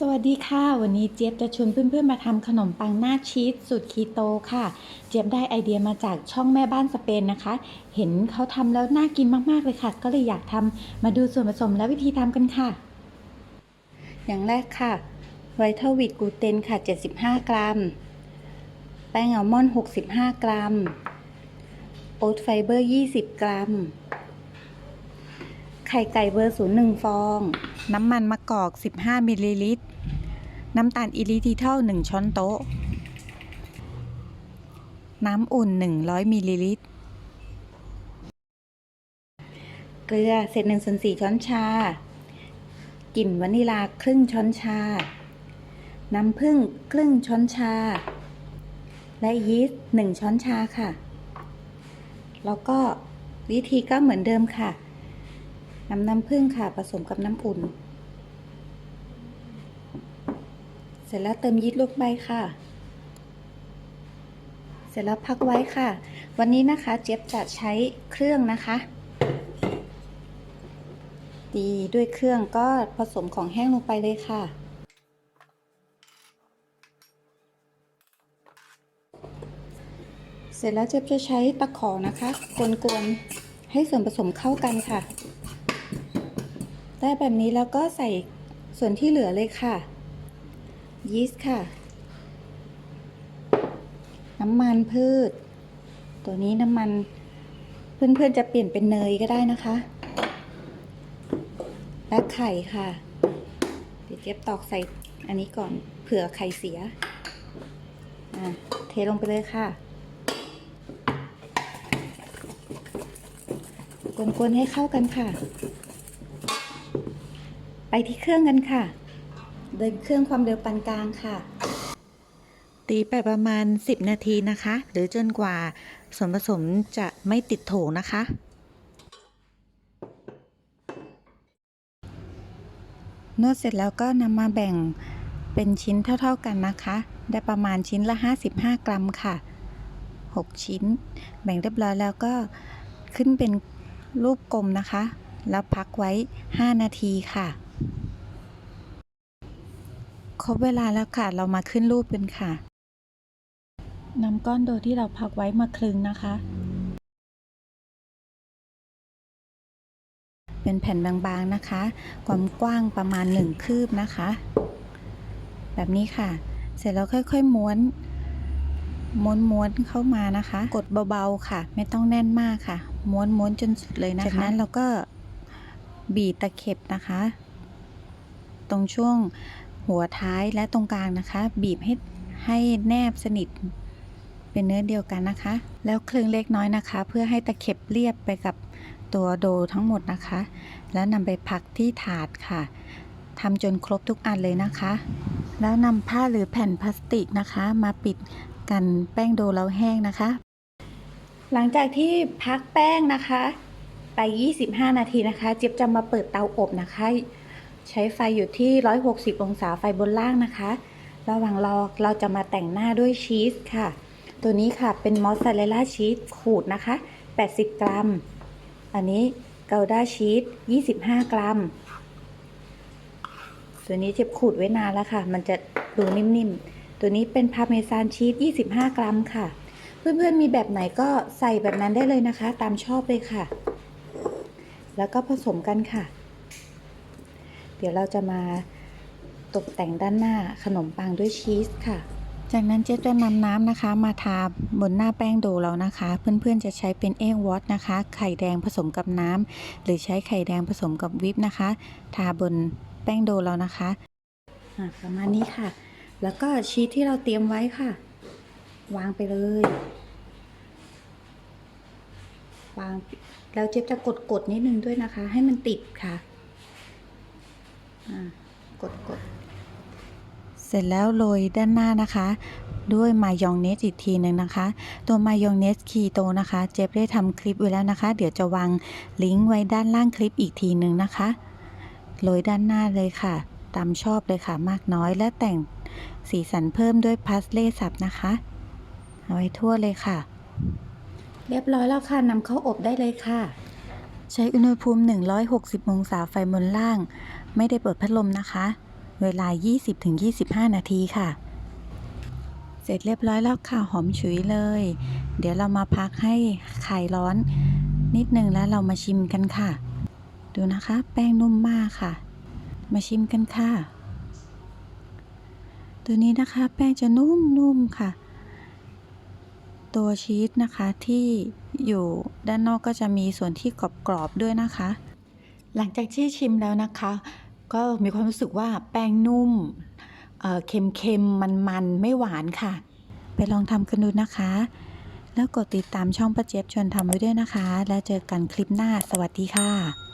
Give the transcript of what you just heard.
สวัสดีค่ะ วันนี้เจี๊ยบจะชวนเพื่อนๆมาทำขนมปังหน้าชีสสูตรคีโตค่ะ เจี๊ยบได้ไอเดียมาจากช่องแม่บ้านสเปนนะคะ เห็นเขาทำแล้วน่ากินมากๆเลยค่ะ ก็เลยอยากทำมาดูส่วนผสมและวิธีทำกันค่ะ อย่างแรกค่ะไวท์ทวิตกูเตนค่ะ 75 กรัม แป้งอัลมอนด์65 กรัม โอ๊ตไฟเบอร์ 20 กรัม ไข่ไก่เบอร์ศูนย์หนึ่งฟอง น้ำมันมะกอก 15 มิลลิลิตร น้ำตาลอิริทิเทัล1ช้อนโต๊ะ น้ำอุ่น 100มิลลิลิตร เกลือเศษ1ส่วน4ช้อนชา กลิ่นวานิลาครึ่งช้อนชา น้ำผึ้งครึ่งช้อนชา และยีสต์1ช้อนชาค่ะ แล้วก็วิธีก็เหมือนเดิมค่ะ นำน้ำผึ้งค่ะผสมกับน้ำอุ่น เสร็จแล้วเติมยีสต์ลงไปค่ะ เสร็จแล้วพักไว้ค่ะ วันนี้นะคะเจี๊ยบจะใช้เครื่องนะคะตีด้วยเครื่องก็ผสมของแห้งลงไปเลยค่ะ เสร็จแล้วเจ๊บจะใช้ตะขอนะคะกวนๆให้ส่วนผสมเข้ากันค่ะ ได้แบบนี้แล้วก็ใส่ส่วนที่เหลือเลยค่ะ ยีสต์ค่ะ น้ำมันพืช ตัวนี้น้ำมันเพื่อนๆจะเปลี่ยนเป็นเนยก็ได้นะคะ และไข่ค่ะ เดี๋ยวเจี๊ยบตอกใส่อันนี้ก่อนเผื่อไข่เสียเทลงไปเลยค่ะ กวนๆให้เข้ากันค่ะ ไปที่เครื่องกันค่ะเดินเครื่องความเร็วปานกลางค่ะ ตีไปประมาณ 10 นาทีนะคะ หรือจนกว่าส่วนผสมจะไม่ติดโถนะคะ นวดเสร็จแล้วก็นำมาแบ่งเป็นชิ้นเท่า ๆกันนะคะ ได้ประมาณชิ้นละ 55 กรัมค่ะ 6 ชิ้น แบ่งเรียบร้อยแล้วก็ขึ้นเป็นรูปกลมนะคะ แล้วพักไว้ 5 นาทีค่ะ ครบเวลาแล้วค่ะ เรามาขึ้นรูปกันค่ะนำก้อนโดที่เราพักไว้มาคลึงนะคะ เป็นแผ่นบางๆนะคะ ความกว้างประมาณ 1 คืบนะคะ แบบนี้ค่ะ เสร็จแล้วค่อยๆม้วน ม้วนๆเข้ามานะคะ กดเบาๆค่ะ ไม่ต้องแน่นมากค่ะ ม้วนๆจนสุดเลยนะคะ จากนั้นเราก็บีบตะเข็บนะคะ ตรงช่วง หัวท้ายและตรงกลางนะคะ บีบให้ให้แนบสนิท เป็นเนื้อเดียวกันนะคะ แล้วคลึงเล็กน้อยนะคะ เพื่อให้ตะเข็บเรียบไปกับตัวโดทั้งหมดนะคะ แล้วนำไปพักที่ถาดค่ะทำจนครบทุกอันเลยนะคะ แล้วนำผ้าหรือแผ่นพลาสติกนะคะ มาปิดกันแป้งโดเราแห้งนะคะ หลังจากที่พักแป้งนะคะ ไป 25 นาทีนะคะ เจี๊ยบจะมาเปิดเตาอบนะคะ ใช้ไฟอยู่ที่ 160 องศาไฟบนล่างนะคะ ระหว่างรอเราจะมาแต่งหน้าด้วยชีสค่ะ ตัวนี้ค่ะเป็นมอสซาเรลล่าชีสขูดนะคะ 80 กรัม อันนี้เกาด้าชีส25 กรัม ตัวนี้เจ็บขูดไว้นานแล้วค่ะ มันจะดูนิ่มๆ ตัวนี้เป็นพาเมซานชีส25 กรัมค่ะ เพื่อนๆมีแบบไหนก็ใส่แบบนั้นได้เลยนะคะ ตามชอบเลยค่ะ แล้วก็ผสมกันค่ะ ดี๋ยวเราจะมาตกแต่งด้านหน้าขนมปังด้วยชีสค่ะ จากนั้นเจ๊จะนำน้ำนะคะ มาทาบนหน้าแป้งโดเรานะคะ เพื่อนๆจะใช้เป็นเอ็กวอตนะคะ ไข่แดงผสมกับน้ำหรือใช้ไข่แดงผสมกับวิปนะคะ ทาบนแป้งโดเรานะคะอะประมาณนี้ค่ะ แล้วก็ชีสที่เราเตรียมไว้ค่ะ วางไปเลย วางแล้วเจ๊จะกดกดๆนิดนึงด้วยนะคะ ให้มันติดค่ะอ่า กดกดๆเสร็จแล้วโรยด้านหน้านะคะ ด้วยมายองเนสอีกทีหนึ่งนะคะ ตัวมายองเนสคีโตนะคะ เจ๊ได้ทำคลิปไว้แล้วนะคะ เดี๋ยวจะวางลิงก์ไว้ด้านล่างคลิปอีกทีหนึ่งนะคะโรยด้านหน้าเลยค่ะ ตามชอบเลยค่ะมากน้อยและแต่งสีสันเพิ่มด้วยพาสเล่สับนะคะ เอาไว้ทั่วเลยค่ะ เรียบร้อยแล้วค่ะนำเข้าอบได้เลยค่ะ ใช้อุณหภูมิ 160 องศาไฟบนล่าง ไม่ได้เปิดพัดลมนะคะ เวลา 20-25 นาทีค่ะ เสร็จเรียบร้อยแล้วค่ะหอมฉุยเลย เดี๋ยวเรามาพักให้ไข่ร้อน นิดนึงแล้วเรามาชิมกันค่ะ ดูนะคะ แป้งนุ่มมากค่ะ มาชิมกันค่ะ ตัวนี้นะคะแป้งจะนุ่มๆค่ะ ตัวชีสนะคะที่ อยู่ด้านนอกก็จะมีส่วนที่กรอบๆด้วยนะคะ หลังจากที่ชิมแล้วนะคะ ก็มีความรู้สึกว่าแป้งนุ่มเอ่อเค็มๆมันๆไม่หวานค่ะ ไปลองทำกันดูนะคะ แล้วกดติดตามช่องประเจี๊ยบชวนทำไว้ด้วยนะคะ แล้วเจอกันคลิปหน้าสวัสดีค่ะ